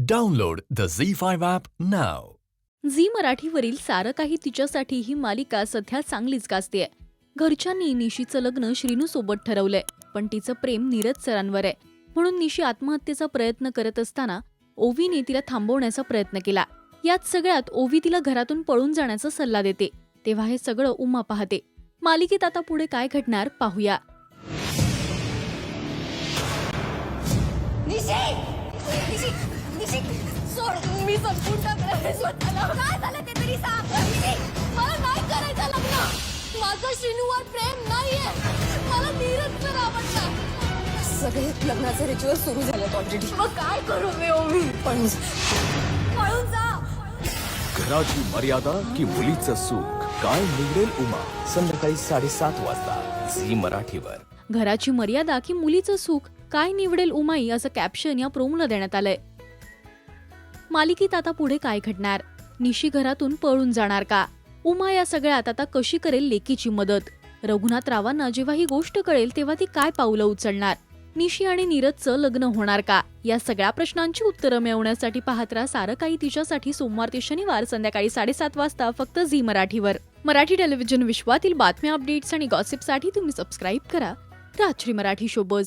Download the Z5 app now. Zee मराठीवरील सारं काही तिच्यासाठी ही मालिका सध्या चांगलीच गाजतेय. घरच्यांनी निशीचं लग्न श्रीनू सोबत ठरवलंय पण तिचं प्रेम नीरज सरांवर आहे. म्हणून निशी आत्महत्येचा प्रयत्न करत असताना ओवीने तिला थांबवण्याचा प्रयत्न केला. यात सगळ्यात ओवी तिला घरातून पळून जाण्याचा सल्ला देते. तेव्हा हे सगळं उमा पाहते. मालिकेत आता पुढे काय घडणार पाहूया. निशी! निशी! निशी! सोड मी संपून टाकलं स्वतःला. काय झालं ते तरी सांग? निशी मला नाही करायचं लग्न. माझं शिनूवर प्रेम नाहीये. मला नीरज सर आवडला. सगळे लग्नाचे रिच्युअल सुरू झालेत ऑलरेडी मग काय करू मी ओवी? पण पळून जा. घराची मर्यादा की मुलीचं सुख? काय निवडेल उमा? संध्याकाळी साडेसात वाजता झी मराठीवर. घराची मर्यादा की मुलीचं सुख? काय निवडेल उमाई? असं कॅप्शन या प्रोमोला देण्यात आलंय. मालिकेत आता पुढे काय घडणार? निशी घरातून पळून जाणार का? उमा या सगळ्यात आता कशी करेल लेकीची मदत? रघुनाथरावांना जेव्हा ही गोष्ट कळेल तेव्हा ती काय पावलं उचलणार? निशी आणि नीरजचं लग्न होणार का? या सगळ्या प्रश्नांची उत्तरं मिळवण्यासाठी पाहत राहा सारं काही तिच्यासाठी सोमवार ते शनिवार संध्याकाळी साडेसात वाजता फक्त झी मराठीवर. मराठी टेलिव्हिजन विश्वातील बातम्या अपडेट्स आणि गॉसिपसाठी तुम्ही सबस्क्राईब करा. रात्री Marathi showbiz